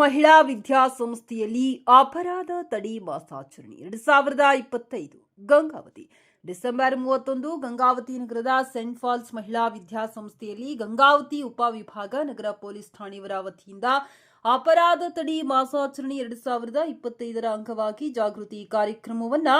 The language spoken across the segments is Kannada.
ಮಹಿಳಾ ವಿದ್ಯಾಸಂಸ್ಥೆಯಲ್ಲಿ ಅಪರಾಧ ತಡೆ ಮಾಸಾಚರಣೆ. ಎರಡು ಸಾವಿರದ ಇಪ್ಪತ್ತೈದು ಗಂಗಾವತಿ. ಡಿಸೆಂಬರ್ ಮೂವತ್ತೊಂದು ಗಂಗಾವತಿ ನಗರದ ಸೆಂಟ್ ಫಾಲ್ಸ್ ಮಹಿಳಾ ವಿದ್ಯಾಸಂಸ್ಥೆಯಲ್ಲಿ ಗಂಗಾವತಿ ಉಪವಿಭಾಗ ನಗರ ಪೊಲೀಸ್ ಠಾಣೆಯವರ ವತಿಯಿಂದ ಅಪರಾಧ ತಡೆ ಮಾಸಾಚರಣೆ ಎರಡು ಸಾವಿರದ ಇಪ್ಪತ್ತೈದರ ಅಂಗವಾಗಿ ಜಾಗೃತಿ ಕಾರ್ಯಕ್ರಮವನ್ನ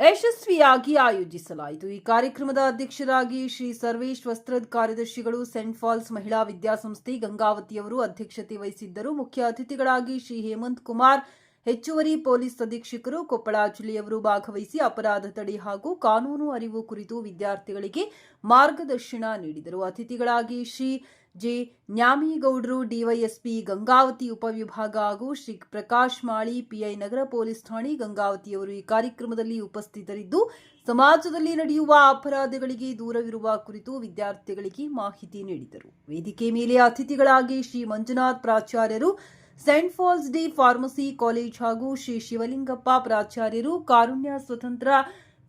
ಯಶಸ್ವಿಯಾಗಿ ಆಯೋಜಿಸಲಾಯಿತು. ಈ ಕಾರ್ಯಕ್ರಮದ ಅಧ್ಯಕ್ಷರಾಗಿ ಶ್ರೀ ಸರ್ವೇಶ್ ವಸ್ತ್ರದ ಕಾರ್ಯದರ್ಶಿಗಳು, ಸೆಂಟ್ ಫಾಲ್ಸ್ ಮಹಿಳಾ ವಿದ್ಯಾಸಂಸ್ಥೆ ಗಂಗಾವತಿಯವರು ಅಧ್ಯಕ್ಷತೆ ವಹಿಸಿದ್ದರು. ಮುಖ್ಯ ಅತಿಥಿಗಳಾಗಿ ಶ್ರೀ ಹೇಮಂತ್ ಕುಮಾರ್, ಹೆಚ್ಚುವರಿ ಪೊಲೀಸ್ ಅಧೀಕ್ಷಕರು ಕೊಪ್ಪಳ ಜಿಲ್ಲೆಯವರು ಭಾಗವಹಿಸಿ ಅಪರಾಧ ತಡೆ ಹಾಗೂ ಕಾನೂನು ಅರಿವು ಕುರಿತು ವಿದ್ಯಾರ್ಥಿಗಳಿಗೆ ಮಾರ್ಗದರ್ಶನ ನೀಡಿದರು. ಅತಿಥಿಗಳಾಗಿ ಶ್ರೀ ಜೆ. ನ್ಯಾಮಿಗೌಡರು ಡಿವೈಎಸ್ಪಿ ಗಂಗಾವತಿ ಉಪವಿಭಾಗ ಹಾಗೂ ಶ್ರೀ ಪ್ರಕಾಶ್ ಮಾಳಿ ಪಿಐ ನಗರ ಪೊಲೀಸ್ ಠಾಣೆ ಗಂಗಾವತಿಯವರು ಈ ಕಾರ್ಯಕ್ರಮದಲ್ಲಿ ಉಪಸ್ಥಿತರಿದ್ದು, ಸಮಾಜದಲ್ಲಿ ನಡೆಯುವ ಅಪರಾಧಗಳಿಗೆ ದೂರವಿರುವ ಕುರಿತು ವಿದ್ಯಾರ್ಥಿಗಳಿಗೆ ಮಾಹಿತಿ ನೀಡಿದರು. ವೇದಿಕೆ ಮೇಲೆ ಅತಿಥಿಗಳಾಗಿ Shri Manjunath ಪ್ರಾಚಾರ್ಯರು, Saint Paul's D pharmacy college ಹಾಗೂ ಶ್ರೀ ಶಿವಲಿಂಗಪ್ಪ ಪ್ರಾಚಾರ್ಯರು, ಕಾರುಣ್ಯ ಸ್ವತಂತ್ರ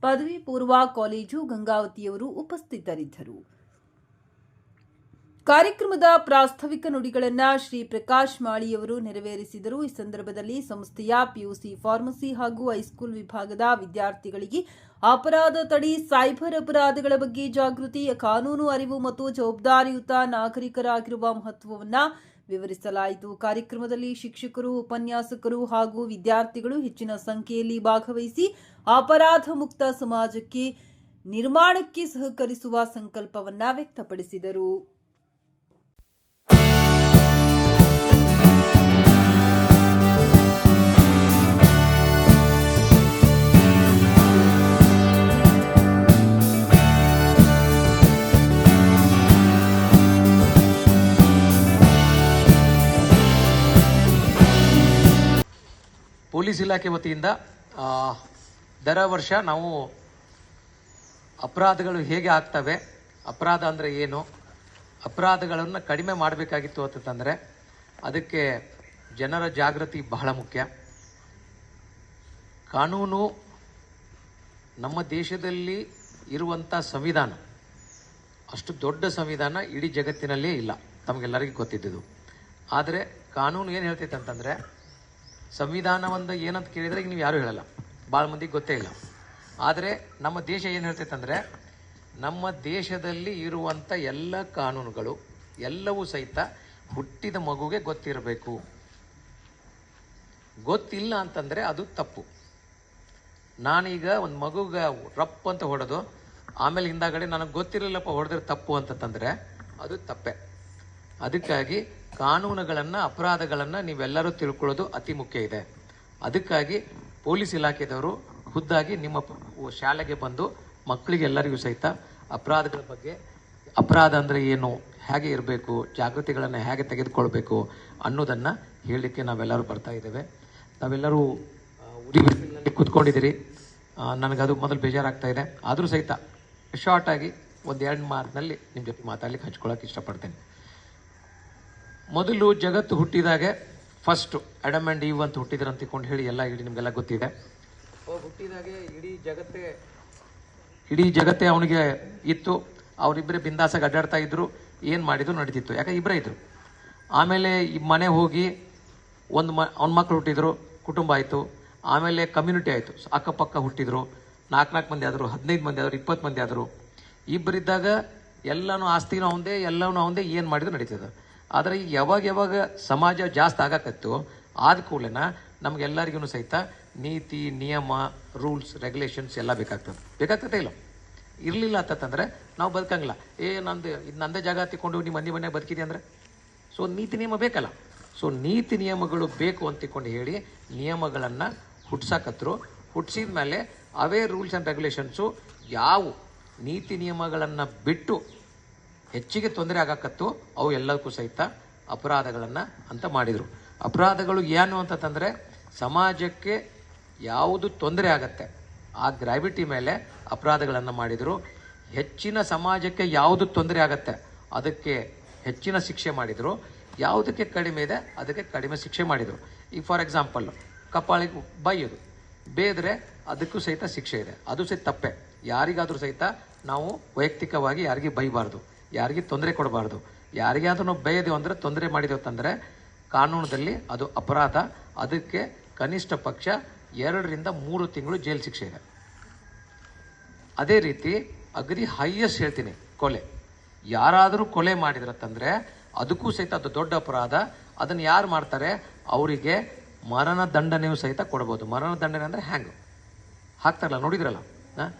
ಪದವಿ ಪೂರ್ವ ಕಾಲೇಜು ಗಂಗಾವತಿಯವರು ಉಪಸ್ಥಿತರಿದ್ದರು. ಕಾರ್ಯಕ್ರಮದ ಪ್ರಾಸ್ತಾವಿಕ ನುಡಿಗಳನ್ನು ಶ್ರೀ ಪ್ರಕಾಶ್ ಮಾಳಿಯವರು ನೆರವೇರಿಸಿದರು. ಈ ಸಂದರ್ಭದಲ್ಲಿ ಸಂಸ್ಥೆಯ ಪಿಯುಸಿ ಫಾರ್ಮಸಿ ಹಾಗೂ ಹೈಸ್ಕೂಲ್ ವಿಭಾಗದ ವಿದ್ಯಾರ್ಥಿಗಳಿಗೆ ಅಪರಾಧ ತಡೆ, ಸೈಬರ್ ಅಪರಾಧಗಳ ಬಗ್ಗೆ ಜಾಗೃತಿ, ಕಾನೂನು ಅರಿವು ಮತ್ತು ಜವಾಬ್ದಾರಿಯುತ ನಾಗರಿಕರಾಗಿರುವ ಮಹತ್ವವನ್ನು ವಿವರಿಸಲಾಯಿತು. ಕಾರ್ಯಕ್ರಮದಲ್ಲಿ ಶಿಕ್ಷಕರು, ಉಪನ್ಯಾಸಕರು ಹಾಗೂ ವಿದ್ಯಾರ್ಥಿಗಳು ಹೆಚ್ಚಿನ ಸಂಖ್ಯೆಯಲ್ಲಿ ಭಾಗವಹಿಸಿ ಅಪರಾಧ ಮುಕ್ತ ಸಮಾಜಕ್ಕೆ ನಿರ್ಮಾಣಕ್ಕೆ ಸಹಕರಿಸುವ ಸಂಕಲ್ಪವನ್ನ ವ್ಯಕ್ತಪಡಿಸಿದರು. ಪೊಲೀಸ್ ಇಲಾಖೆ ವತಿಯಿಂದ ದರ ವರ್ಷ ನಾವು ಅಪರಾಧಗಳು ಹೇಗೆ ಆಗ್ತವೆ, ಅಪರಾಧ ಅಂದರೆ ಏನು, ಅಪರಾಧಗಳನ್ನು ಕಡಿಮೆ ಮಾಡಬೇಕಾಗಿತ್ತು ಅಂತಂದರೆ, ಅದಕ್ಕೆ ಜನರ ಜಾಗೃತಿ ಬಹಳ ಮುಖ್ಯ. ಕಾನೂನು ನಮ್ಮ ದೇಶದಲ್ಲಿ ಇರುವಂಥ ಸಂವಿಧಾನ, ಅಷ್ಟು ದೊಡ್ಡ ಸಂವಿಧಾನ ಇಡೀ ಜಗತ್ತಿನಲ್ಲೇ ಇಲ್ಲ ತಮಗೆಲ್ಲರಿಗೂ ಗೊತ್ತಿದ್ದುದು ಆದರೆ ಕಾನೂನು ಏನು ಹೇಳ್ತೈತೆ ಅಂತಂದರೆ ಸಂವಿಧಾನವನ್ನು ಏನಂತ ಕೇಳಿದರೆ ಈಗ ನೀವು ಯಾರೂ ಹೇಳಲ್ಲ. ಭಾಳ ಮಂದಿಗೆ ಗೊತ್ತೇ ಇಲ್ಲ. ಆದರೆ ನಮ್ಮ ದೇಶ ಏನು ಹೇಳ್ತೈತಂದರೆ ನಮ್ಮ ದೇಶದಲ್ಲಿ ಇರುವಂಥ ಎಲ್ಲ ಕಾನೂನುಗಳು ಎಲ್ಲವೂ ಸಹಿತ ಹುಟ್ಟಿದ ಮಗುಗೆ ಗೊತ್ತಿರಬೇಕು. ಗೊತ್ತಿಲ್ಲ ಅಂತಂದರೆ ಅದು ತಪ್ಪು. ನಾನೀಗ ಒಂದು ಮಗುಗೆ ರಪ್ ಅಂತ ಹೊಡೆದು, ಆಮೇಲೆ ಹಿಂದಾಗಡೆ ನನಗೆ ಗೊತ್ತಿರಲಿಲ್ಲಪ್ಪ ಹೊಡೆದ್ರೆ ತಪ್ಪು ಅಂತಂದರೆ ಅದು ತಪ್ಪೆ. ಅದಕ್ಕಾಗಿ ಕಾನೂನುಗಳನ್ನು ಅಪರಾಧಗಳನ್ನು ನೀವೆಲ್ಲರೂ ತಿಳ್ಕೊಳ್ಳೋದು ಅತಿ ಮುಖ್ಯ ಇದೆ. ಅದಕ್ಕಾಗಿ ಪೊಲೀಸ್ ಇಲಾಖೆದವರು ಖುದ್ದಾಗಿ ನಿಮ್ಮ ಶಾಲೆಗೆ ಬಂದು ಮಕ್ಕಳಿಗೆ ಎಲ್ಲರಿಗೂ ಸಹಿತ ಅಪರಾಧಗಳ ಬಗ್ಗೆ ಅಪರಾಧ ಅಂದರೆ ಏನು ಹೇಗೆ ಇರಬೇಕು ಜಾಗೃತಿಗಳನ್ನು ಹೇಗೆ ತೆಗೆದುಕೊಳ್ಬೇಕು ಅನ್ನೋದನ್ನು ಹೇಳಲಿಕ್ಕೆ ನಾವೆಲ್ಲರೂ ಬರ್ತಾ ಇದ್ದೇವೆ. ನಾವೆಲ್ಲರೂ ಉರಿ ಕೂತ್ಕೊಂಡಿದ್ದೀರಿ. ಆ, ನನಗದು ಮೊದಲು ಬೇಜಾರಾಗ್ತಾ ಇದೆ. ಆದರೂ ಸಹಿತ ಶಾರ್ಟ್ ಆಗಿ ಒಂದು ಎರಡು ಮಾತಿನಲ್ಲಿ ನಿಮ್ಮ ಜೊತೆ ಮಾತಾಡ್ಲಿಕ್ಕೆ ಹಂಚ್ಕೊಳ್ಳೋಕೆ ಇಷ್ಟಪಡ್ತೇನೆ. ಮೊದಲು ಜಗತ್ತು ಹುಟ್ಟಿದಾಗ ಫಸ್ಟ್ ಅಡಮ್ ಆ್ಯಂಡ್ ಈವ್ ಅಂತ ಹುಟ್ಟಿದ್ರು ಅಂತ ತಿಳ್ಕೊಂಡು ಹೇಳಿ ಎಲ್ಲ ಇಡೀ ನಿಮಗೆಲ್ಲ ಗೊತ್ತಿದೆ. ಹುಟ್ಟಿದಾಗೆ ಇಡೀ ಜಗತ್ತೇ ಇಡೀ ಜಗತ್ತೇ ಅವನಿಗೆ ಇತ್ತು. ಅವರಿಬ್ಬರೇ ಬಿಂದಾಸಾಗಿ ಅಡ್ಡಾಡ್ತಾ ಇದ್ರು. ಏನು ಮಾಡಿದ್ರು ನಡೀತಿತ್ತು. ಯಾಕೆ ಇಬ್ಬರೇ ಇದ್ರು. ಆಮೇಲೆ ಈ ಮನೆ ಹೋಗಿ ಒಂದು ಮ ಅವ್ನ ಮಕ್ಕಳು ಹುಟ್ಟಿದ್ರು ಕುಟುಂಬ ಆಯಿತು. ಆಮೇಲೆ ಕಮ್ಯುನಿಟಿ ಆಯಿತು. ಅಕ್ಕಪಕ್ಕ ಹುಟ್ಟಿದ್ರು. ನಾಲ್ಕು ನಾಲ್ಕು ಮಂದಿ ಆದರು ಹದಿನೈದು ಮಂದಿ ಆದರು ಇಪ್ಪತ್ತು ಮಂದಿ ಆದರು. ಇಬ್ಬರಿದ್ದಾಗ ಎಲ್ಲನೂ ಆಸ್ತಿನೂ ಅವಂದೇ ಎಲ್ಲಾನು ಅವಂದೇ ಏನು ಮಾಡಿದ್ರು ನಡೀತದೆ ಆದರೆ ಯಾವಾಗ ಯಾವಾಗ ಸಮಾಜ ಜಾಸ್ತಿ ಆಗಕತ್ತು ಆದ ಕೂಡಲೇ ನಮಗೆಲ್ಲರಿಗೂ ಸಹಿತ ನೀತಿ, ನಿಯಮ, ರೂಲ್ಸ್, ರೆಗ್ಯುಲೇಷನ್ಸ್ ಎಲ್ಲ ಬೇಕಾಗ್ತದೆ. ಬೇಕಾಗ್ತದೆ ಇಲ್ಲ? ಇರಲಿಲ್ಲ ಅಂತಂದ್ರೆ ನಾವು ಬದುಕಂಗಿಲ್ಲ. ಏ, ನಂದು, ಇದು ನಂದೇ ಜಾಗ ತಿಕೊಂಡು ನಿಮ್ಮ ಮಂದಿ ಮನೆ ಬದುಕಿದೆ ಅಂದರೆ? ಸೊ ನೀತಿ ನಿಯಮ ಬೇಕಲ್ಲ. ಸೊ ನೀತಿ ನಿಯಮಗಳು ಬೇಕು ಅಂತ ತಿಕ್ಕೊಂಡು ಹೇಳಿ ನಿಯಮಗಳನ್ನು ಹುಟ್ಸಾಕತ್ರು. ಹುಟ್ಸಿದ ಮೇಲೆ ಅವೇ ರೂಲ್ಸ್ ಆ್ಯಂಡ್ ರೆಗ್ಯುಲೇಷನ್ಸು ಯಾವ? ನೀತಿ ನಿಯಮಗಳನ್ನು ಬಿಟ್ಟು ಹೆಚ್ಚಿಗೆ ತೊಂದರೆ ಆಗಕತ್ತು ಅವು ಎಲ್ಲದಕ್ಕೂ ಸಹಿತ ಅಪರಾಧಗಳನ್ನು ಅಂತ ಮಾಡಿದರು. ಅಪರಾಧಗಳು ಏನು ಅಂತಂದರೆ ಸಮಾಜಕ್ಕೆ ಯಾವುದು ತೊಂದರೆ ಆಗತ್ತೆ, ಆ ಗ್ರಾವಿಟಿ ಮೇಲೆ ಅಪರಾಧಗಳನ್ನು ಮಾಡಿದರು. ಹೆಚ್ಚಿನ ಸಮಾಜಕ್ಕೆ ಯಾವುದು ತೊಂದರೆ ಆಗತ್ತೆ, ಅದಕ್ಕೆ ಹೆಚ್ಚಿನ ಶಿಕ್ಷೆ ಮಾಡಿದರು. ಯಾವುದಕ್ಕೆ ಕಡಿಮೆ ಇದೆ, ಅದಕ್ಕೆ ಕಡಿಮೆ ಶಿಕ್ಷೆ ಮಾಡಿದರು. ಈಗ ಫಾರ್ ಎಕ್ಸಾಂಪಲ್ ಕಪಾಳಿಗೆ ಬೈಯೋದು. ಬೇದರೆ ಅದಕ್ಕೂ ಸಹಿತ ಶಿಕ್ಷೆ ಇದೆ. ಅದು ಸಹಿತ ತಪ್ಪೆ. ಯಾರಿಗಾದರೂ ಸಹಿತ ನಾವು ವೈಯಕ್ತಿಕವಾಗಿ ಯಾರಿಗೆ ಬೈಬಾರ್ದು. ಯಾರಿಗೆ ತೊಂದರೆ ಕೊಡಬಾರ್ದು. ಯಾರಿಗಾದ್ರೂ ನಾವು ಬೈದೇವು ಅಂದರೆ ತೊಂದರೆ ಮಾಡಿದೆವು ಅಂತಂದರೆ ಕಾನೂನದಲ್ಲಿ ಅದು ಅಪರಾಧ. ಅದಕ್ಕೆ ಕನಿಷ್ಠ ಪಕ್ಷ ಎರಡರಿಂದ ಮೂರು ತಿಂಗಳು ಜೈಲು ಶಿಕ್ಷೆ ಇದೆ. ಅದೇ ರೀತಿ ಅಗ್ರಿ ಹೈಯೆಸ್ಟ್ ಹೇಳ್ತೀನಿ, ಕೊಲೆ. ಯಾರಾದರೂ ಕೊಲೆ ಮಾಡಿದ್ರತ್ತಂದ್ರೆ ಅದಕ್ಕೂ ಸಹಿತ ಅದು ದೊಡ್ಡ ಅಪರಾಧ. ಅದನ್ನು ಯಾರು ಮಾಡ್ತಾರೆ? ಅವರಿಗೆ ಮರಣ ದಂಡನೆಯೂ ಸಹಿತ ಕೊಡ್ಬೋದು. ಮರಣ ದಂಡನೆ ಅಂದರೆ ಹ್ಯಾಂಗ್ ಹಾಕ್ತಾರಲ್ಲ, ನೋಡಿದ್ರಲ್ಲ?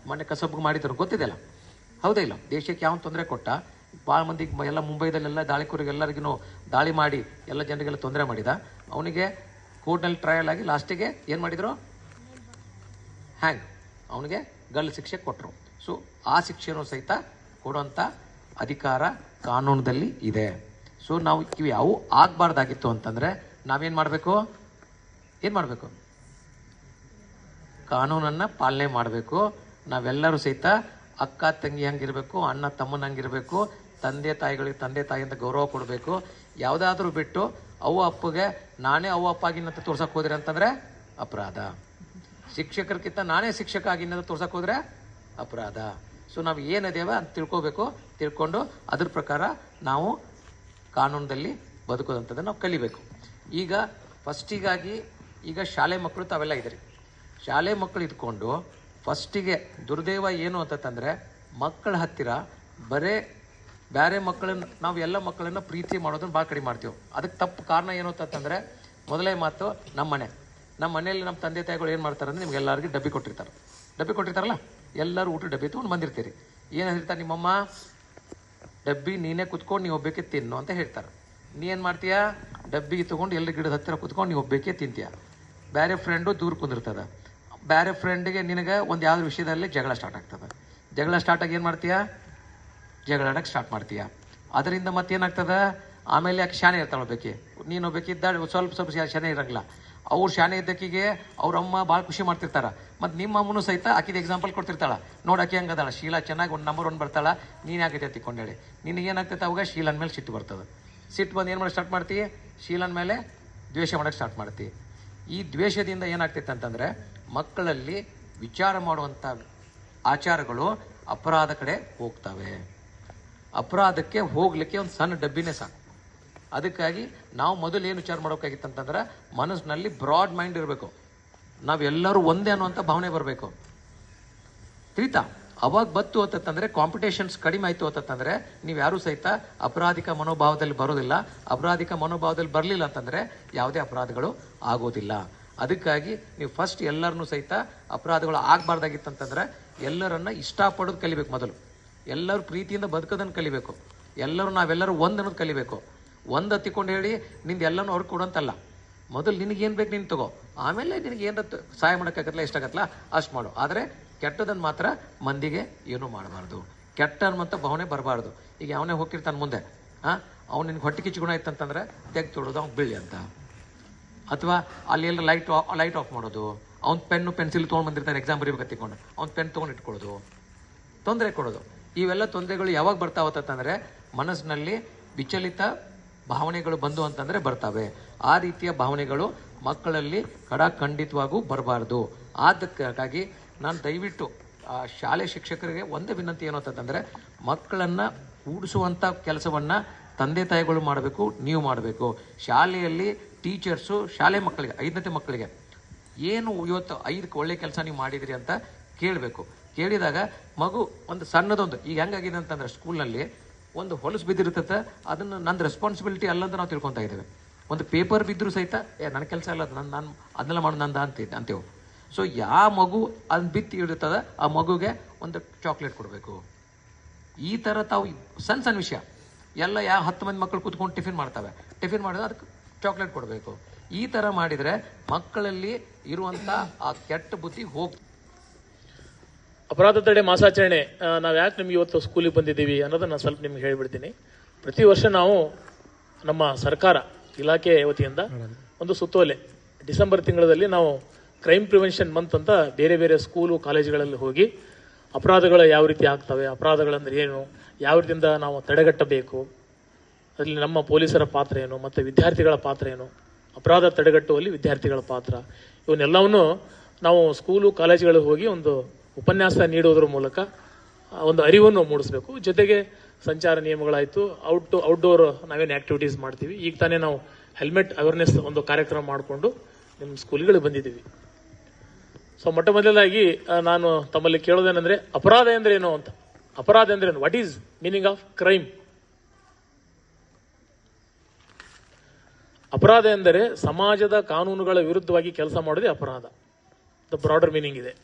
ಮೊನ್ನೆ ಕಸಬ್ಗೆ ಮಾಡಿದ್ರು ಗೊತ್ತಿದೆಯಲ್ಲ ಹೌದೇ ಇಲ್ಲ. ದೇಶಕ್ಕೆ ಯಾವ ತೊಂದರೆ ಕೊಟ್ಟ? ಭಾಳ ಮಂದಿಗೆ ಎಲ್ಲ ಮುಂಬೈದಲ್ಲೆಲ್ಲ ದಾಳಿಕೋರಿಗೆ ಎಲ್ಲರಿಗೂ ದಾಳಿ ಮಾಡಿ ಎಲ್ಲ ಜನರಿಗೆಲ್ಲ ತೊಂದರೆ ಮಾಡಿದ. ಅವನಿಗೆ ಕೋರ್ಟ್ನಲ್ಲಿ ಟ್ರಯಲ್ ಆಗಿ ಲಾಸ್ಟಿಗೆ ಏನು ಮಾಡಿದರು? ಹ್ಯಾಂಗ್ ಅವನಿಗೆ ಗಲ್ಲು ಶಿಕ್ಷೆ ಕೊಟ್ಟರು ಸೊ ಆ ಶಿಕ್ಷೆನೂ ಸಹಿತ ಕೊಡುವಂಥ ಅಧಿಕಾರ ಕಾನೂನದಲ್ಲಿ ಇದೆ. ಸೊ ನಾವು ಇವು ಯಾವ ಆಗಬಾರ್ದಾಗಿತ್ತು ಅಂತಂದರೆ ನಾವೇನು ಮಾಡಬೇಕು? ಏನು ಮಾಡಬೇಕು? ಕಾನೂನನ್ನು ಪಾಲನೆ ಮಾಡಬೇಕು. ನಾವೆಲ್ಲರೂ ಸಹಿತ ಅಕ್ಕ ತಂಗಿ ಹಂಗಿರಬೇಕು, ಅಣ್ಣ ತಮ್ಮನ ಹಂಗಿರಬೇಕು, ತಂದೆ ತಾಯಿಗಳಿಗೆ ತಂದೆ ತಾಯಿಯಿಂದ ಗೌರವ ಕೊಡಬೇಕು. ಯಾವುದಾದ್ರೂ ಬಿಟ್ಟು ಅವ್ವ ಅಪ್ಪಗೆ ನಾನೇ ಅವ್ವ ಅಪ್ಪ ಆಗಿನಂತ ತೋರ್ಸಕ್ಕೆ ಹೋದ್ರೆ ಅಂತಂದ್ರೆ ಅಪರಾಧ. ಶಿಕ್ಷಕರಿಗಿಂತ ನಾನೇ ಶಿಕ್ಷಕ ಆಗಿನ ತೋರ್ಸಕ್ಕೆ ಹೋದ್ರೆ ಅಪರಾಧ. ಸೊ ನಾವು ಏನಿದೇವ ಅಂತ ತಿಳ್ಕೊಬೇಕು, ತಿಳ್ಕೊಂಡು ಅದ್ರ ಪ್ರಕಾರ ನಾವು ಕಾನೂನದಲ್ಲಿ ಬದುಕೋದಂಥದ್ದು ನಾವು ಕಲಿಬೇಕು. ಈಗ ಫಸ್ಟಿಗಾಗಿ ಈಗ ಶಾಲೆ ಮಕ್ಕಳು ತಾವೆಲ್ಲ ಇದ್ದೀರಿ. ಶಾಲೆ ಮಕ್ಕಳು ಇದ್ಕೊಂಡು ಫಸ್ಟಿಗೆ ದುರ್ದೈವ ಏನು ಅಂತಂದರೆ ಮಕ್ಕಳ ಹತ್ತಿರ ಬರೇ ಬೇರೆ ಮಕ್ಕಳನ್ನ ನಾವು ಎಲ್ಲ ಮಕ್ಕಳನ್ನು ಪ್ರೀತಿ ಮಾಡೋದನ್ನ ಭಾಳ ಕಡಿಮೆ ಮಾಡ್ತೀವಿ. ಅದಕ್ಕೆ ತಪ್ಪು ಕಾರಣ ಏನು ಅಂತಂದರೆ ಮೊದಲೇ ಮಾತು ನಮ್ಮ ಮನೆ ನಮ್ಮ ಮನೆಯಲ್ಲಿ ನಮ್ಮ ತಂದೆ ತಾಯಿಗಳು ಏನು ಮಾಡ್ತಾರೆ ಅಂದರೆ ನಿಮ್ಗೆಲ್ಲರಿಗೂ ಡಬ್ಬಿ ಕೊಟ್ಟಿರ್ತಾರೆ. ಡಬ್ಬಿ ಕೊಟ್ಟಿರ್ತಾರಲ್ಲ? ಎಲ್ಲರೂ ಊಟ ಡಬ್ಬಿ ತೊಗೊಂಡು ಬಂದಿರ್ತೀರಿ. ಏನು ಹೇಳ್ತಾರೆ ನಿಮ್ಮಮ್ಮ? ಡಬ್ಬಿ ನೀನೇ ಕುತ್ಕೊಂಡು ನೀವು ಒಬ್ಬಕ್ಕೆ ತಿನ್ನು ಅಂತ ಹೇಳ್ತಾರೆ. ನೀ ಏನು ಮಾಡ್ತೀಯಾ? ಡಬ್ಬಿ ತೊಗೊಂಡು ಎಲ್ಲ ಗಿಡದ ಹತ್ತಿರ ಕುತ್ಕೊಂಡು ನೀವು ಒಬ್ಬಕ್ಕೆ ತಿಂತೀಯ? ಬೇರೆ ಫ್ರೆಂಡು ದೂರ ಕುಂದಿರ್ತದ. ಬೇರೆ ಫ್ರೆಂಡಿಗೆ ನಿನಗೆ ಒಂದು ಯಾವ್ದು ವಿಷಯದಲ್ಲಿ ಜಗಳ ಸ್ಟಾರ್ಟ್ ಆಗ್ತದೆ. ಜಗಳ ಸ್ಟಾರ್ಟ್ ಆಗಿ ಏನು ಮಾಡ್ತೀಯ? ಜಗಳ ಆಡಕ್ಕೆ ಸ್ಟಾರ್ಟ್ ಮಾಡ್ತೀಯ? ಅದರಿಂದ ಮತ್ತೇನಾಗ್ತದೆ? ಆಮೇಲೆ ಯಾಕೆ ಶಾನೆ ಇರ್ತಾಳೆ ಒಬ್ಬಾಕಿ? ನೀನು ಒಬ್ಬಕ್ಕಿದ್ದ ಸ್ವಲ್ಪ ಸ್ವಲ್ಪ ಶಾನೆ ಇರಂಗಿಲ್ಲ. ಅವ್ರು ಶಾನೆ ಇದ್ದಕ್ಕಿಗೆ ಅವ್ರ ಅಮ್ಮ ಭಾಳ ಖುಷಿ ಮಾಡ್ತಿರ್ತಾರೆ. ಮತ್ತು ನಿಮ್ಮ ಅಮ್ಮನೂ ಸಹಿತ ಆಕಿದ ಎಕ್ಸಾಂಪಲ್ ಕೊಡ್ತಿರ್ತಾಳೆ. ನೋಡಿ ಆಕೆ ಹಂಗದಾಳ. ಶೀಲಾ ಚೆನ್ನಾಗಿ ಒಂದು ನಂಬರ್ ಒಂದು ಬರ್ತಾಳೆ. ನೀನು ಯಾಕೆ ತಿಕ್ಕೊಂಡೇಳಿ? ನಿನಗೆ ಏನಾಗ್ತೈತೆ ಅವಾಗ ಶೀಲನ ಮೇಲೆ ಸಿಟ್ಟು ಬರ್ತದೆ. ಸಿಟ್ಟು ಬಂದು ಏನು ಮಾಡಿ ಸ್ಟಾರ್ಟ್ ಮಾಡ್ತೀವಿ ಶೀಲನ ಮೇಲೆ ದ್ವೇಷ ಮಾಡೋಕ್ಕೆ ಸ್ಟಾರ್ಟ್ ಮಾಡ್ತೀವಿ ಈ ದ್ವೇಷದಿಂದ ಏನಾಗ್ತೈತೆ ಅಂತಂದರೆ ಮಕ್ಕಳಲ್ಲಿ ವಿಚಾರ ಮಾಡುವಂಥ ಆಚಾರಗಳು ಅಪರಾಧ ಕಡೆ ಹೋಗ್ತವೆ. ಅಪರಾಧಕ್ಕೆ ಹೋಗ್ಲಿಕ್ಕೆ ಒಂದು ಸಣ್ಣ ಡಬ್ಬಿನೇ ಸಾಕು. ಅದಕ್ಕಾಗಿ ನಾವು ಮೊದಲು ಏನು ವಿಚಾರ ಮಾಡೋಕ್ಕಾಗಿತ್ತು ಅಂತಂದ್ರೆ ಮನಸ್ಸಿನಲ್ಲಿ ಬ್ರಾಡ್ ಮೈಂಡ್ ಇರಬೇಕು. ನಾವೆಲ್ಲರೂ ಒಂದೇ ಅನ್ನುವಂಥ ಭಾವನೆ ಬರಬೇಕು. ತಿಳಿತಾ ಅವಾಗ ಬತ್ತು ಅಂತಂದ್ರೆ ಕಾಂಪಿಟೇಷನ್ಸ್ ಕಡಿಮೆ ಆಯಿತು ಅಂತಂದರೆ ನೀವು ಯಾರು ಸಹಿತ ಅಪರಾಧಿಕ ಮನೋಭಾವದಲ್ಲಿ ಬರೋದಿಲ್ಲ. ಅಪರಾಧಿಕ ಮನೋಭಾವದಲ್ಲಿ ಬರಲಿಲ್ಲ ಅಂತಂದರೆ ಯಾವುದೇ ಅಪರಾಧಗಳು ಆಗೋದಿಲ್ಲ. ಅದಕ್ಕಾಗಿ ನೀವು ಫಸ್ಟ್ ಎಲ್ಲರನ್ನೂ ಸಹಿತ ಅಪರಾಧಗಳು ಆಗಬಾರ್ದಾಗಿತ್ತಂತಂದ್ರೆ ಎಲ್ಲರನ್ನ ಇಷ್ಟಪಡೋದು ಕಲಿಬೇಕು ಮೊದಲು. ಎಲ್ಲರೂ ಪ್ರೀತಿಯಿಂದ ಬದುಕೋದನ್ನು ಕಲಿಬೇಕು. ಎಲ್ಲರೂ ನಾವೆಲ್ಲರೂ ಒಂದು ಅನ್ನೋದು ಕಲಿಬೇಕು. ಒಂದು ಹತ್ತಿಕೊಂಡು ಹೇಳಿ ನಿಂದು ಎಲ್ಲನೂ ಅವ್ರಿಗೆ ಕೊಡೋಂತಲ್ಲ ಮೊದಲು ನಿನಗೇನು ಬೇಕು ನೀನು ತಗೋ. ಆಮೇಲೆ ನಿನಗೆ ಏನು ಸಹಾಯ ಮಾಡೋಕ್ಕಾಗತ್ತಲ್ಲ ಎಷ್ಟಾಗತ್ತಲ್ಲ ಅಷ್ಟು ಮಾಡು. ಆದರೆ ಕೆಟ್ಟದನ್ನು ಮಾತ್ರ ಮಂದಿಗೆ ಏನೂ ಮಾಡಬಾರ್ದು. ಕೆಟ್ಟ ಅನ್ನುವಂಥ ಭಾವನೆ ಬರಬಾರ್ದು. ಈಗ ಅವನೇ ಹೋಗಿರ್ತಾನೆ ಮುಂದೆ ಹಾಂ ಅವ್ನು ನಿನ್ಗೆ ಹೊಟ್ಟೆ ಕಿಚ್ಚು ಗುಣ ಇತ್ತಂತಂದ್ರೆ ತೆಗ್ದು ತೊಡೋದು ಅವ್ನು ಬೀಳಿ ಅಂತ. ಅಥವಾ ಅಲ್ಲಿ ಎಲ್ಲ ಲೈಟ್ ಲೈಟ್ ಆಫ್ ಮಾಡೋದು. ಅವ್ನ ಪೆನ್ನು ಪೆನ್ಸಿಲ್ ತೊಗೊಂಡು ಬಂದಿರ್ತಾನೆ ಎಕ್ಸಾಮ್ ಬರೀಬೇಕತ್ತಿಕೊಂಡು ಅವ್ನ ಪೆನ್ ತೊಗೊಂಡು ಇಟ್ಕೊಳ್ಳೋದು. ತೊಂದರೆ ಕೊಡೋದು. ಇವೆಲ್ಲ ತೊಂದರೆಗಳು ಯಾವಾಗ ಬರ್ತಾವತ್ತಂದ್ರೆ ಮನಸ್ಸಿನಲ್ಲಿ ವಿಚಲಿತ ಭಾವನೆಗಳು ಬಂದು ಅಂತಂದರೆ ಬರ್ತವೆ. ಆ ರೀತಿಯ ಭಾವನೆಗಳು ಮಕ್ಕಳಲ್ಲಿ ಕಡ ಖಂಡಿತವಾಗೂ ಬರಬಾರ್ದು. ಅದಕ್ಕಾಗಿ ನಾನು ದಯವಿಟ್ಟು, ಆ, ಶಾಲೆ ಶಿಕ್ಷಕರಿಗೆ ಒಂದೇ ವಿನಂತಿ ಏನು ಅಂತಂದರೆ, ಮಕ್ಕಳನ್ನು ಕೂಡಿಸುವಂಥ ಕೆಲಸವನ್ನು ತಂದೆ ತಾಯಿಗಳು ಮಾಡಬೇಕು, ನೀವು ಮಾಡಬೇಕು. ಶಾಲೆಯಲ್ಲಿ ಟೀಚರ್ಸು, ಶಾಲೆ ಮಕ್ಕಳಿಗೆ, ಐದನೇ ಮಕ್ಕಳಿಗೆ, ಏನು ಇವತ್ತು ಐದಕ್ಕೆ ಒಳ್ಳೆ ಕೆಲಸ ನೀವು ಮಾಡಿದಿರಿ ಅಂತ ಕೇಳಬೇಕು. ಕೇಳಿದಾಗ ಮಗು ಒಂದು ಸಣ್ಣದೊಂದು, ಈಗ ಹೆಂಗಾಗಿದೆ ಅಂತಂದ್ರೆ ಸ್ಕೂಲ್ನಲ್ಲಿ ಒಂದು ಹೊಲಸು ಬಿದ್ದಿರ್ತದೆ ಅದನ್ನು ನನ್ನ ರೆಸ್ಪಾನ್ಸಿಬಿಲಿಟಿ ಅಲ್ಲ ಅಂತ ನಾವು ತಿಳ್ಕೊತಾ ಇದ್ದೇವೆ. ಒಂದು ಪೇಪರ್ ಬಿದ್ದರೂ ಸಹಿತ, ಏ, ನನ್ನ ಕೆಲಸ ಅಲ್ಲ ನನ್ನ ನಾನು ಅದನ್ನೆಲ್ಲ ಮಾಡೋದು ನಂದ ಅಂತ ಅಂತೇವು. ಸೊ ಯಾವ ಮಗು ಅದನ್ನ ಬಿತ್ತಿ ಇಡುತ್ತದ ಆ ಮಗುಗೆ ಒಂದು ಚಾಕ್ಲೇಟ್ ಕೊಡಬೇಕು. ಈ ಥರ ತಾವು ಸಣ್ಣ ಸಣ್ಣ ವಿಷಯ. ಎಲ್ಲ ಯಾವ ಹತ್ತು ಮಂದಿ ಮಕ್ಕಳು ಕೂತ್ಕೊಂಡು ಟಿಫಿನ್ ಮಾಡ್ತವೆ. ಟಿಫಿನ್ ಮಾಡಿದ್ರೆ ಅದಕ್ಕೆ ಚಾಕ್ಲೇಟ್ ಕೊಡಬೇಕು. ಈ ಥರ ಮಾಡಿದರೆ ಮಕ್ಕಳಲ್ಲಿ ಇರುವಂಥ ಆ ಕೆಟ್ಟ ಬುದ್ಧಿ ಹೋಗ್ ಅಪರಾಧ ತಡೆ ಮಾಸಾಚರಣೆ ನಾವು ಯಾಕೆ ನಿಮ್ಗೆ ಇವತ್ತು ಸ್ಕೂಲಿಗೆ ಬಂದಿದ್ದೀವಿ ಅನ್ನೋದನ್ನ ನಾನು ಸ್ವಲ್ಪ ನಿಮ್ಗೆ ಹೇಳಿಬಿಡ್ತೀನಿ. ಪ್ರತಿ ವರ್ಷ ನಾವು ನಮ್ಮ ಸರ್ಕಾರ, ಇಲಾಖೆ ವತಿಯಿಂದ ಒಂದು ಸುತ್ತೋಲೆ, ಡಿಸೆಂಬರ್ ತಿಂಗಳಲ್ಲಿ ನಾವು ಕ್ರೈಮ್ ಪ್ರಿವೆನ್ಷನ್ ಮಂತ್ ಅಂತ ಬೇರೆ ಬೇರೆ ಸ್ಕೂಲು ಕಾಲೇಜುಗಳಲ್ಲಿ ಹೋಗಿ ಅಪರಾಧಗಳು ಯಾವ ರೀತಿ ಆಗ್ತವೆ, ಅಪರಾಧಗಳಂದ್ರೆ ಏನು, ಯಾವ ರೀತಿಯಿಂದ ನಾವು ತಡೆಗಟ್ಟಬೇಕು ಅದರಲ್ಲಿ ನಮ್ಮ ಪೊಲೀಸರ ಪಾತ್ರ ಏನು, ಮತ್ತು ವಿದ್ಯಾರ್ಥಿಗಳ ಪಾತ್ರ ಏನು? ಅಪರಾಧ ತಡೆಗಟ್ಟುವಲ್ಲಿ ವಿದ್ಯಾರ್ಥಿಗಳ ಪಾತ್ರ. ಇವನ್ನೆಲ್ಲವನ್ನು ನಾವು ಸ್ಕೂಲು ಕಾಲೇಜುಗಳಿಗೆ ಹೋಗಿ ಒಂದು ಉಪನ್ಯಾಸ ನೀಡುವುದರ ಮೂಲಕ ಒಂದು ಅರಿವನ್ನು ಮೂಡಿಸಬೇಕು. ಜೊತೆಗೆ ಸಂಚಾರ ನಿಯಮಗಳಾಯಿತು, ಔಟ್ ಔಟ್ಡೋರ್ ನಾವೇನು ಆ್ಯಕ್ಟಿವಿಟೀಸ್ ಮಾಡ್ತೀವಿ. ಈಗ ತಾನೇ ನಾವು ಹೆಲ್ಮೆಟ್ ಅವೇರ್ನೆಸ್ ಒಂದು ಕಾರ್ಯಕ್ರಮ ಮಾಡಿಕೊಂಡು ನಿಮ್ಮ ಸ್ಕೂಲ್ಗಳಿಗೆ ಬಂದಿದ್ದೀವಿ. ಸೊ ಮೊಟ್ಟ ಮೊದಲಾಗಿ ನಾನು ತಮ್ಮಲ್ಲಿ ಕೇಳೋದೇನೆಂದರೆ, ಅಪರಾಧ ಎಂದ್ರೇನು ಅಂತ? ಅಪರಾಧ ಅಂದ್ರೆ what is meaning of crime ಅಪರಾಧ ಎಂದರೆ ಸಮಾಜದ ಕಾನೂನುಗಳ ವಿರುದ್ಧವಾಗಿ ಕೆಲಸ ಮಾಡೋದೇ ಅಪರಾಧ. ದ ಬ್ರಾಡರ್ ಮೀನಿಂಗ್ ಇದೆ.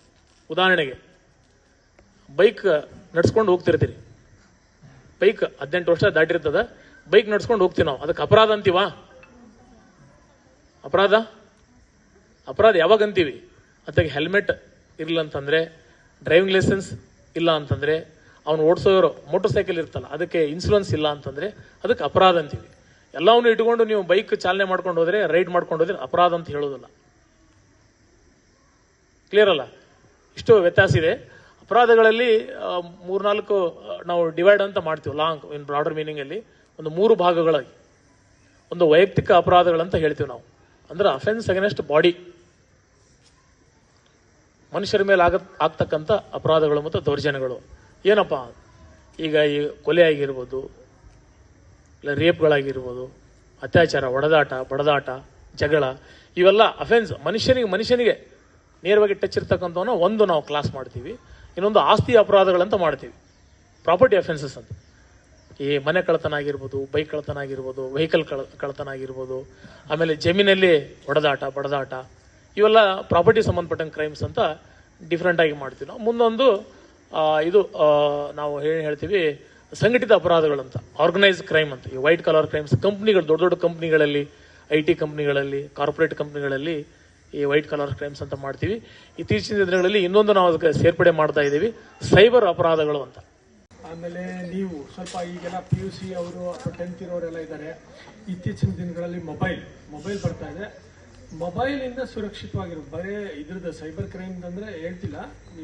ಉದಾಹರಣೆಗೆ ಬೈಕ್ ನಡ್ಸ್ಕೊಂಡು ಹೋಗ್ತಿರ್ತೀರಿ. ಬೈಕ್ ಹದಿನೆಂಟು ವರ್ಷ ದಾಟಿರ್ತದ ಬೈಕ್ ನಡ್ಸ್ಕೊಂಡು ಹೋಗ್ತೀವಿ ನಾವು. ಅದಕ್ಕೆ ಅಪರಾಧ ಅಂತೀವಾ? ಅಪರಾಧ? ಅಪರಾಧ ಯಾವಾಗ ಅಂತೀವಿ? ಅದಕ್ಕೆ ಹೆಲ್ಮೆಟ್ ಇರಲಿಲ್ಲ ಅಂತಂದರೆ ಡ್ರೈವಿಂಗ್ ಲೈಸೆನ್ಸ್ ಇಲ್ಲ ಅಂತಂದರೆ, ಅವನು ಓಡಿಸೋರು ಮೋಟರ್ ಸೈಕಲ್ ಇರ್ತಲ್ಲ, ಅದಕ್ಕೆ ಇನ್ಸೂರೆನ್ಸ್ ಇಲ್ಲ ಅಂತಂದರೆ, ಅದಕ್ಕೆ ಅಪರಾಧ ಅಂತೀವಿ. ಎಲ್ಲವನ್ನು ಇಟ್ಕೊಂಡು ನೀವು ಬೈಕ್ ಚಾಲನೆ ಮಾಡ್ಕೊಂಡು ಹೋದ್ರೆ, ರೈಡ್ ಮಾಡ್ಕೊಂಡು ಹೋದ್ರೆ ಅಪರಾಧ ಅಂತ ಹೇಳೋದಿಲ್ಲ. ಕ್ಲಿಯರ್ ಅಲ್ಲ? ಇಷ್ಟು ವ್ಯತ್ಯಾಸ ಇದೆ. ಅಪರಾಧಗಳಲ್ಲಿ ಮೂರ್ನಾಲ್ಕು ನಾವು ಡಿವೈಡ್ ಅಂತ ಮಾಡ್ತೀವಿ ಲಾಂಗ್ ಇನ್ ಬ್ರಾಡರ್ ಮೀನಿಂಗಲ್ಲಿ ಒಂದು ಮೂರು ಭಾಗಗಳಾಗಿ. ಒಂದು ವೈಯಕ್ತಿಕ ಅಪರಾಧಗಳಂತ ಹೇಳ್ತೀವಿ ನಾವು. ಅಂದ್ರೆ ಅಫೆನ್ಸ್ ಅಗೇನೆಸ್ಟ್ ಬಾಡಿ ಮನುಷ್ಯರ ಮೇಲೆ ಆಗ, ಆಗ್ತಕ್ಕಂಥ ಅಪರಾಧಗಳು ಮತ್ತು ದೌರ್ಜನ್ಯಗಳು. ಏನಪ್ಪ? ಈಗ ಈ ಕೊಲೆ ಆಗಿರ್ಬೋದು ಇಲ್ಲ, ರೇಪ್ಗಳಾಗಿರ್ಬೋದು, ಅತ್ಯಾಚಾರ, ಒಡದಾಟ, ಬಡದಾಟ, ಜಗಳ, ಇವೆಲ್ಲ ಅಫೆನ್ಸ್ ಮನುಷ್ಯನಿಗೆ ಮನುಷ್ಯನಿಗೆ ನೇರವಾಗಿ ಟಚ್ ಇರ್ತಕ್ಕಂಥವನ್ನ ಒಂದು ನಾವು ಕ್ಲಾಸ್ ಮಾಡ್ತೀವಿ, ಇನ್ನೊಂದು ಆಸ್ತಿ ಅಪರಾಧಗಳಂತ ಮಾಡ್ತೀವಿ. ಪ್ರಾಪರ್ಟಿ ಅಫೆನ್ಸಸ್ ಅಂತ. ಈ ಮನೆ ಕಳ್ಳತನ ಆಗಿರ್ಬೋದು ಬೈಕ್ ಕಳ್ಳತನ ಆಗಿರ್ಬೋದು ವೆಹಿಕಲ್ ಕಳ ಕಳ್ಳತನ ಆಗಿರ್ಬೋದು ಆಮೇಲೆ ಜಮೀನಲ್ಲಿ ಒಡದಾಟ, ಬಡದಾಟ, ಇವೆಲ್ಲ ಪ್ರಾಪರ್ಟಿ ಸಂಬಂಧಪಟ್ಟಂಗೆ ಕ್ರೈಮ್ಸ್ ಅಂತ ಡಿಫ್ರೆಂಟಾಗಿ ಮಾಡ್ತೀವಿ. ನಾವು ಮುಂದೊಂದು ಇದು ನಾವು ಏನು ಹೇಳ್ತೀವಿ ಸಂಘಟಿತ ಅಪರಾಧಗಳಂತ ಆರ್ಗನೈಸ್ ಕ್ರೈಮ್ ಅಂತ. ಈ ವೈಟ್ ಕಲರ್ ಕ್ರೈಮ್ಸ್ ಕಂಪ್ನಿಗಳು, ದೊಡ್ಡ ದೊಡ್ಡ ಕಂಪ್ನಿಗಳಲ್ಲಿ ಐ ಟಿ ಕಂಪ್ನಿಗಳಲ್ಲಿ ಕಾರ್ಪೊರೇಟ್ ಕಂಪ್ನಿಗಳಲ್ಲಿ ಈ ವೈಟ್ ಕಲರ್ ಕ್ರೈಮ್ಸ್ ಅಂತ ಮಾಡ್ತೀವಿ. ಇತ್ತೀಚಿನ ದಿನಗಳಲ್ಲಿ ಇನ್ನೊಂದು ನಾವು ಅದಕ್ಕೆ ಸೇರ್ಪಡೆ ಮಾಡ್ತಾ ಇದ್ದೀವಿ ಸೈಬರ್ ಅಪರಾಧಗಳು ಅಂತ. ಆಮೇಲೆ ನೀವು ಸ್ವಲ್ಪ ಈಗೆಲ್ಲ ಪಿ ಯು ಸಿ ಅವರು ಅಥವಾ ಟೆಂತ್ ಇರೋರೆಲ್ಲ ಇದ್ದಾರೆ. ಇತ್ತೀಚಿನ ದಿನಗಳಲ್ಲಿ ಮೊಬೈಲ್ ಮೊಬೈಲ್ ಬರ್ತಾ ಇದೆ. ಮೊಬೈಲಿಂದ ಸುರಕ್ಷಿತವಾಗಿರೋ, ಬರೀ ಇದ್ರದ್ದು ಸೈಬರ್ ಕ್ರೈಮ್ ಅಂದರೆ ಹೇಳ್ತಿಲ್ಲ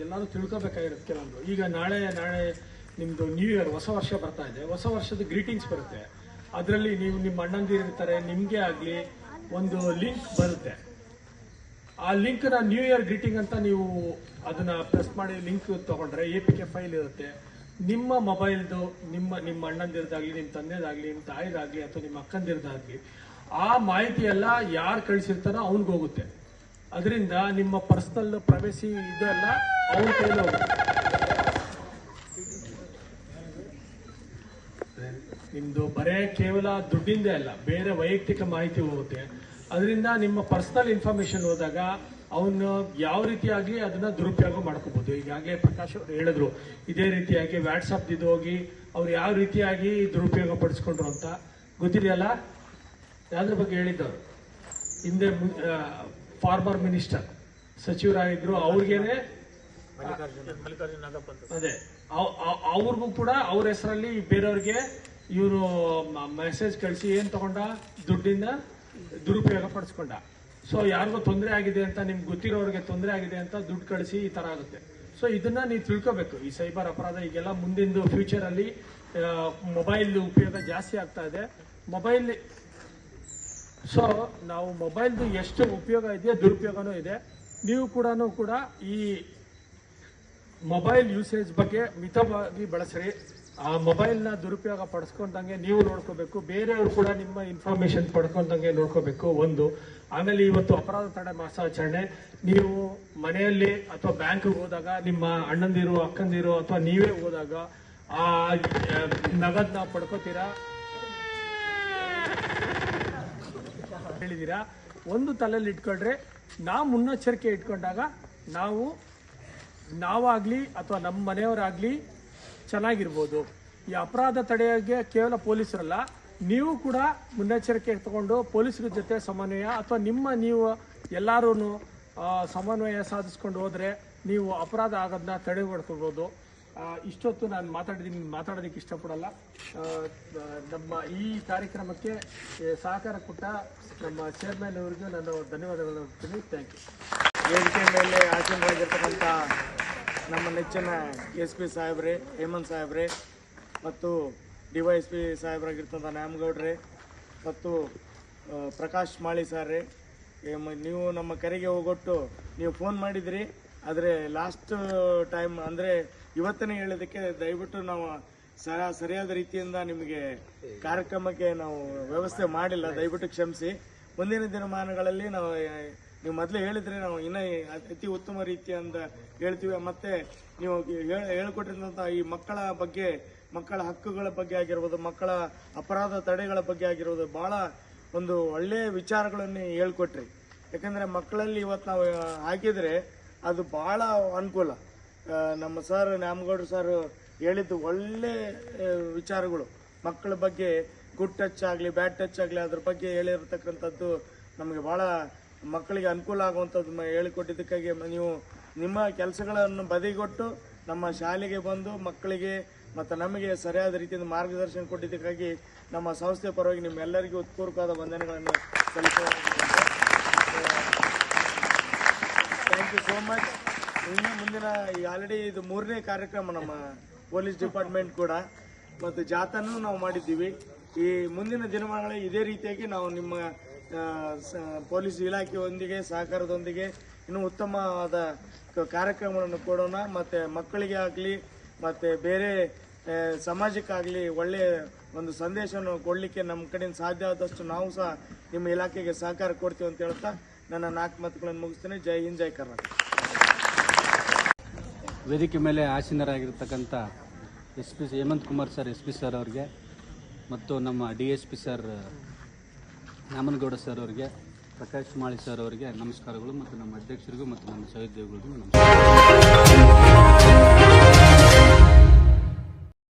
ಎಲ್ಲರೂ ತಿಳ್ಕೊಬೇಕಾಗಿರುತ್ತೆ ಕೆಲವೊಂದು. ಈಗ ನಾಳೆ ನಾಳೆ ನಿಮ್ದು ನ್ಯೂ ಇಯರ್ ಹೊಸ ವರ್ಷ ಬರ್ತಾ ಇದೆ. ಹೊಸ ವರ್ಷದ ಗ್ರೀಟಿಂಗ್ಸ್ ಬರುತ್ತೆ. ಅದರಲ್ಲಿ ನೀವು ನಿಮ್ಮ ಅಣ್ಣಂದಿರು ಇರ್ತಾರೆ ನಿಮಗೆ ಆಗಲಿ ಒಂದು ಲಿಂಕ್ ಬರುತ್ತೆ. ಆ ಲಿಂಕ್ನ ನ್ಯೂ ಇಯರ್ ಗ್ರೀಟಿಂಗ್ ಅಂತ ನೀವು ಅದನ್ನು ಪ್ರೆಸ್ ಮಾಡಿ ಲಿಂಕ್ ತಗೊಂಡ್ರೆ ಎ ಪಿ ಕೆ ಫೈಲ್ ಇರುತ್ತೆ. ನಿಮ್ಮ ಮೊಬೈಲ್ದು ನಿಮ್ಮ ನಿಮ್ಮ ಅಣ್ಣಂದಿರದಾಗ್ಲಿ, ನಿಮ್ಮ ತಂದೆದಾಗ್ಲಿ, ನಿಮ್ಮ ತಾಯಿದಾಗ್ಲಿ ಅಥವಾ ನಿಮ್ಮ ಅಕ್ಕಂದಿರದಾಗ್ಲಿ ಆ ಮಾಹಿತಿ ಎಲ್ಲ ಯಾರು ಕಳಿಸಿರ್ತಾರೋ ಅವ್ನಿಗೆ ಹೋಗುತ್ತೆ. ಅದರಿಂದ ನಿಮ್ಮ ಪರ್ಸ್ನಲ್ ಪ್ರೈವೇಸಿ ಇದೆಲ್ಲ ಅವ್ನ ಕೈಲಿ ಹೋಗುತ್ತೆ. ಬರೇ ಕೇವಲ ದುಡ್ಡಿಂದೇ ಅಲ್ಲ ಬೇರೆ ವೈಯಕ್ತಿಕ ಮಾಹಿತಿ ಹೋಗುತ್ತೆ. ಅದರಿಂದ ನಿಮ್ಮ ಪರ್ಸನಲ್ ಇನ್ಫಾರ್ಮೇಶನ್ ಹೋದಾಗ ಅವನು ಯಾವ ರೀತಿಯಾಗಿ ಅದನ್ನ ದುರುಪಯೋಗ ಮಾಡ್ಕೋಬಹುದು ಈಗಾಗಲೇ ಪ್ರಕಾಶ್ ಅವರು ಹೇಳಿದ್ರು ಇದೇ ರೀತಿಯಾಗಿ ವ್ಯಾಟ್ಸಪ್ ಇದು ಹೋಗಿ ಅವ್ರು ಯಾವ ರೀತಿಯಾಗಿ ದುರುಪಯೋಗ ಪಡಿಸ್ಕೊಂಡ್ರು ಅಂತ. ಗೊತ್ತಿದೆಯಲ್ಲ? ಯಾವ್ದ್ರ ಬಗ್ಗೆ ಹೇಳಿದ್ದವ್ರು. ಹಿಂದೆ ಫಾರ್ಮರ್ ಮಿನಿಸ್ಟರ್ ಸಚಿವರಾಗಿದ್ರು ಅವ್ರಿಗೇನೆ ಅದೇ ಅವ್- ಅವ್- ಅವ್ರಿಗೂ ಕೂಡ ಅವ್ರ ಹೆಸರಲ್ಲಿ ಬೇರೆಯವ್ರಿಗೆ ಇವರು ಮೆಸೇಜ್ ಕಳಿಸಿ ಏನು ತಗೊಂಡ? ದುಡ್ಡಿಂದ ದುರುಪಯೋಗ ಪಡಿಸ್ಕೊಂಡ. ಸೊ ಯಾರಿಗೂ ತೊಂದರೆ ಆಗಿದೆ ಅಂತ, ನಿಮ್ಗೆ ಗೊತ್ತಿರೋರಿಗೆ ತೊಂದರೆ ಆಗಿದೆ ಅಂತ ದುಡ್ಡು ಕಳಿಸಿ ಈ ಥರ ಆಗುತ್ತೆ. ಸೊ ಇದನ್ನ ನೀವು ತಿಳ್ಕೋಬೇಕು. ಈ ಸೈಬರ್ ಅಪರಾಧ ಈಗೆಲ್ಲ ಮುಂದಿಂದು ಫ್ಯೂಚರಲ್ಲಿ ಮೊಬೈಲ್ ಉಪಯೋಗ ಜಾಸ್ತಿ ಆಗ್ತಾ ಇದೆ. ಮೊಬೈಲ್ ಸೊ ನಾವು ಮೊಬೈಲ್ದು ಎಷ್ಟು ಉಪಯೋಗ ಇದೆಯೋ, ದುರುಪಯೋಗನೂ ಇದೆ. ನೀವು ಕೂಡ ಕೂಡ ಈ ಮೊಬೈಲ್ ಯೂಸೇಜ್ ಬಗ್ಗೆ ಮಿತವಾಗಿ ಬಳಸ್ರಿ. ಆ ಮೊಬೈಲ್ನ ದುರುಪಯೋಗ ಪಡಿಸ್ಕೊಂಡಂಗೆ ನೀವು ನೋಡ್ಕೋಬೇಕು. ಬೇರೆಯವರು ಕೂಡ ನಿಮ್ಮ ಇನ್ಫಾರ್ಮೇಶನ್ ಪಡ್ಕೊಂಡಂಗೆ ನೋಡ್ಕೋಬೇಕು. ಒಂದು, ಆಮೇಲೆ ಇವತ್ತು ಅಪರಾಧ ತಡೆ ಮಾಸಾಚರಣೆ. ನೀವು ಮನೆಯಲ್ಲಿ ಅಥವಾ ಬ್ಯಾಂಕ್ಗೆ ಹೋದಾಗ, ನಿಮ್ಮ ಅಣ್ಣಂದಿರು, ಅಕ್ಕಂದಿರು ಅಥವಾ ನೀವೇ ಹೋದಾಗ, ಆ ನಗದನ್ನ ನಗದ್ನ ಪಡ್ಕೋತೀರಾ? ಹೇಳಿದೀರಾ? ಒಂದು ತಲೆಯಲ್ಲಿ ಇಟ್ಕೊಂಡ್ರೆ ನಾವು ಮುನ್ನೆಚ್ಚರಿಕೆ ಇಟ್ಕೊಂಡಾಗ ನಾವು, ನಾವಾಗ್ಲಿ ಅಥವಾ ನಮ್ಮ ಮನೆಯವರಾಗ್ಲಿ ಚೆನ್ನಾಗಿರ್ಬೋದು. ಈ ಅಪರಾಧ ತಡೆಯೋಕ್ಕೆ ಕೇವಲ ಪೊಲೀಸರಲ್ಲ ನೀವು ಕೂಡ ಮುನ್ನೆಚ್ಚರಿಕೆ ತಗೊಂಡು ಪೊಲೀಸರ ಜೊತೆ ಸಮನ್ವಯ ಅಥವಾ ನಿಮ್ಮ ನೀವು ಎಲ್ಲರೂ ಸಮನ್ವಯ ಸಾಧಿಸ್ಕೊಂಡು ಹೋದರೆ ನೀವು ಅಪರಾಧ ಆಗೋದನ್ನ ತಡೆ ಆ, ಇಷ್ಟೊತ್ತು ನಾನು ಮಾತಾಡಿದ್ದೀನಿ ಮಾತಾಡೋದಕ್ಕೆ ಇಷ್ಟಪಡಲ್ಲ. ನಮ್ಮ ಈ ಕಾರ್ಯಕ್ರಮಕ್ಕೆ ಸಹಕಾರ ಕೊಟ್ಟ ನಮ್ಮ ಚೇರ್ಮನ್ ಅವರಿಗೂ ನಾನು ಧನ್ಯವಾದಗಳನ್ನು ಹೇಳ್ತೀನಿ. ಥ್ಯಾಂಕ್ ಯು ವೇದಿಕೆ ಮೇಲೆ ಆಸೀನರಾಗಿರ್ತಕ್ಕಂಥ ನಮ್ಮ ನೆಚ್ಚಿನ ಎಸ್ ಪಿ ಸಾಹೇಬ್ರೆ, ಹೇಮಂತ್ ಸಾಹೇಬ್ರೆ ಮತ್ತು ಡಿ ವೈ ಎಸ್ ಪಿ ಸಾಹೇಬ್ರಾಗಿರ್ತಂಥ ನ್ಯಾಮಗೌಡ್ರೆ ಮತ್ತು ಪ್ರಕಾಶ್ ಮಾಳಿ ಸಾರ್ರೆ ನೀವು ನಮ್ಮ ಕರೆಗೆ ಹೋಗೊಟ್ಟು ನೀವು ಫೋನ್ ಮಾಡಿದ್ರಿ, ಆದರೆ ಲಾಸ್ಟ್ ಟೈಮ್, ಅಂದರೆ ಇವತ್ತನೇ ಹೇಳೋದಕ್ಕೆ ದಯವಿಟ್ಟು ನಾವು ಸರ, ಸರಿಯಾದ ರೀತಿಯಿಂದ ನಿಮಗೆ ಕಾರ್ಯಕ್ರಮಕ್ಕೆ ನಾವು ವ್ಯವಸ್ಥೆ ಮಾಡಿಲ್ಲ, ದಯವಿಟ್ಟು ಕ್ಷಮಿಸಿ. ಮುಂದಿನ ದಿನಮಾನಗಳಲ್ಲಿ ನಾವು ನೀವು ಮೊದಲೇ ಹೇಳಿದ್ರೆ ನಾವು ಇನ್ನ ಅತಿ ಉತ್ತಮ ಅಂತ ಹೇಳ್ತೀವಿ. ಮತ್ತೆ ನೀವು ಹೇಳ್- ಹೇಳ್ಕೊಟ್ಟಿರುವಂತಹ ಈ ಮಕ್ಕಳ ಬಗ್ಗೆ, ಮಕ್ಕಳ ಹಕ್ಕುಗಳ ಬಗ್ಗೆ ಆಗಿರ್ಬೋದು, ಮಕ್ಕಳ ಅಪರಾಧ ತಡೆಗಳ ಬಗ್ಗೆ ಆಗಿರ್ಬೋದು ಬಹಳ ಒಂದು ಒಳ್ಳೆಯ ವಿಚಾರಗಳನ್ನು ಹೇಳ್ಕೊಟ್ರಿ. ಯಾಕಂದ್ರೆ ಮಕ್ಕಳಲ್ಲಿ ಇವತ್ತು ನಾವು ಹಾಕಿದ್ರೆ ಅದು ಬಹಳ ಅನುಕೂಲ. ನಮ್ಮ ಸರ್ ನ್ಯಾಮಗೌಡ್ರು ಸರ್ ಹೇಳಿದ್ದು ಒಳ್ಳೆ ವಿಚಾರಗಳು. ಮಕ್ಕಳ ಬಗ್ಗೆ ಗುಡ್ ಟಚ್ ಆಗಲಿ, ಬ್ಯಾಡ್ ಟಚ್ ಆಗಲಿ, ಅದ್ರ ಬಗ್ಗೆ ಹೇಳಿರತಕ್ಕಂಥದ್ದು ನಮಗೆ ಬಹಳ ಮಕ್ಕಳಿಗೆ ಅನುಕೂಲ ಆಗುವಂಥದ್ದು ಹೇಳಿಕೊಟ್ಟಿದ್ದಕ್ಕಾಗಿ ನೀವು ನಿಮ್ಮ ಕೆಲಸಗಳನ್ನು ಬದಿಗೊಟ್ಟು ನಮ್ಮ ಶಾಲೆಗೆ ಬಂದು ಮಕ್ಕಳಿಗೆ ಮತ್ತು ನಮಗೆ ಸರಿಯಾದ ರೀತಿಯಿಂದ ಮಾರ್ಗದರ್ಶನ ಕೊಟ್ಟಿದ್ದಕ್ಕಾಗಿ ನಮ್ಮ ಸಂಸ್ಥೆ ಪರವಾಗಿ ನಿಮ್ಮೆಲ್ಲರಿಗೂ ಉತ್ಪೂರ್ವಕವಾದ ವಂದನೆಗಳನ್ನು ಥ್ಯಾಂಕ್ ಯು ಸೋ ಮಚ್ ಇನ್ನು ಮುಂದಿನ ಈ ಆಲ್ರೆಡಿ ಇದು ಮೂರನೇ ಕಾರ್ಯಕ್ರಮ ನಮ್ಮ ಪೊಲೀಸ್ ಡಿಪಾರ್ಟ್ಮೆಂಟ್ ಕೂಡ ಮತ್ತು ಜಾಥಾನೂ ನಾವು ಮಾಡಿದ್ದೀವಿ. ಈ ಮುಂದಿನ ದಿನಮಾನಗಳಲ್ಲಿ ಇದೇ ರೀತಿಯಾಗಿ ನಾವು ನಿಮ್ಮ ಪೊಲೀಸ್ ಇಲಾಖೆಯೊಂದಿಗೆ, ಸಹಕಾರದೊಂದಿಗೆ ಇನ್ನೂ ಉತ್ತಮವಾದ ಕಾರ್ಯಕ್ರಮಗಳನ್ನು ಕೊಡೋಣ. ಮತ್ತು ಮಕ್ಕಳಿಗೆ ಆಗಲಿ ಮತ್ತು ಬೇರೆ ಸಮಾಜಕ್ಕಾಗಲಿ ಒಳ್ಳೆಯ ಒಂದು ಸಂದೇಶವನ್ನು ಕೊಡಲಿಕ್ಕೆ ನಮ್ಮ ಕಡೆಯಿಂದ ಸಾಧ್ಯ ಆದಷ್ಟು ನಾವು ಸಹ ನಿಮ್ಮ ಇಲಾಖೆಗೆ ಸಹಕಾರ ಕೊಡ್ತೀವಿ ಅಂತ ಹೇಳ್ತಾ ನನ್ನ ನಾಲ್ಕು ಮತಗಳನ್ನು ಮುಗಿಸ್ತೇನೆ. ಜೈ ಹಿಂದ್, ಜೈ ಕರ್ನಾಟಕ. ವೇದಿಕೆ ಮೇಲೆ ಆಸೀನರಾಗಿರ್ತಕ್ಕಂಥ S P Hemanth Kumar sir, S P sir ಅವರಿಗೆ, ಮತ್ತು ನಮ್ಮ D S P sir Ramanagowda sir ಅವರಿಗೆ, ಪ್ರಕಾಶ್ ಮಾಳಿ ಸರ್ ಅವರಿಗೆ ನಮಸ್ಕಾರಗಳು ಮತ್ತು ನಮ್ಮ ಅಧ್ಯಕ್ಷರಿಗೂ ಮತ್ತು ನಮ್ಮ ಸಹೋದ್ಯೋಗಿಗಳಿಗೂ ನಮಸ್ಕಾರ.